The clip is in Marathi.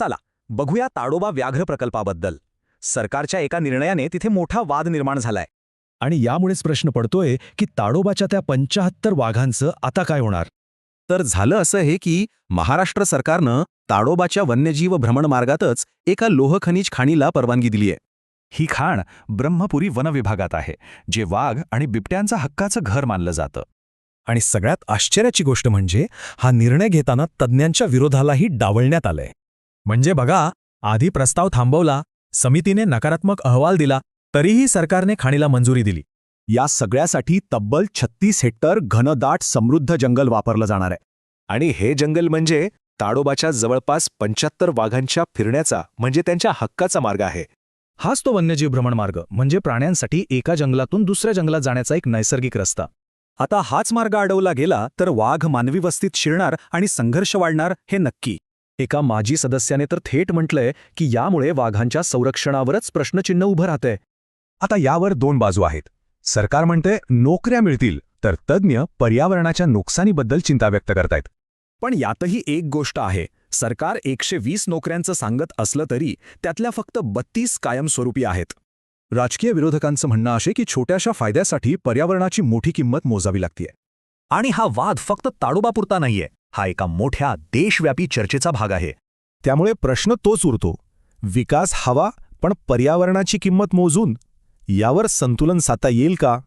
चला बघूया ताडोबा व्याघ्र प्रकल्पाबद्दल. सरकारच्या एका निर्णयाने तिथे मोठा वाद निर्माण झालाय. आणि यामुळेच प्रश्न पडतोय की ताडोबाच्या त्या पंचाहत्तर वाघांचं आता काय होणार? तर झालं असं हे की महाराष्ट्र सरकारनं ताडोबाच्या वन्यजीव भ्रमणमार्गातच एका लोहखनिज खाणीला परवानगी दिलीय. ही खाण ब्रह्मपुरी वनविभागात आहे जे वाघ आणि बिबट्यांचा हक्काचं घर मानलं जातं. आणि सगळ्यात आश्चर्याची गोष्ट म्हणजे हा निर्णय घेताना तज्ज्ञांच्या विरोधालाही डावलण्यात आलंय. म्हणजे बघा आधी प्रस्ताव थांबवला समितीने नकारात्मक अहवाल दिला तरीही सरकारने खाणीला मंजुरी दिली. या सगळ्यासाठी तब्बल छत्तीस हेक्टर घनदाट समृद्ध जंगल वापरलं जाणार आहे. आणि हे जंगल म्हणजे ताडोबाच्या जवळपास पंच्याहत्तर वाघांच्या फिरण्याचा म्हणजे त्यांच्या हक्काचा मार्ग आहे. हाच तो वन्यजीव भ्रमणमार्ग म्हणजे प्राण्यांसाठी एका जंगलातून दुसऱ्या जंगलात जाण्याचा एक नैसर्गिक रस्ता. आता हाच मार्ग अडवला गेला तर वाघ मानवी वस्तीत शिरणार आणि संघर्ष वाढणार हे नक्की. एका माजी सदस्याने तर थेट म्हटलंय की यामुळे वाघांच्या संरक्षणावरच प्रश्नचिन्ह उभं राहतंय. आता यावर दोन बाजू आहेत. सरकार म्हणतंय नोकऱ्या मिळतील तर तज्ज्ञ पर्यावरणाच्या नुकसानीबद्दल चिंता व्यक्त करतायत. पण यातही एक गोष्ट आहे सरकार एकशे वीस नोकऱ्यांचं सांगत असलं तरी त्यातल्या फक्त बत्तीस कायमस्वरूपी आहेत. राजकीय विरोधकांचं म्हणणं असे की छोट्याशा फायद्यासाठी पर्यावरणाची मोठी किंमत मोजावी लागतीये. आणि हा वाद फक्त ताडोबापुरता नाहीये. हा एका मोठ्या देशव्यापी चर्चेचा भाग आहे. त्यामुळे प्रश्न तोच उरतो. विकास हवा पण पर्यावरणाची किंमत मोजून यावर संतुलन साधता येईल का?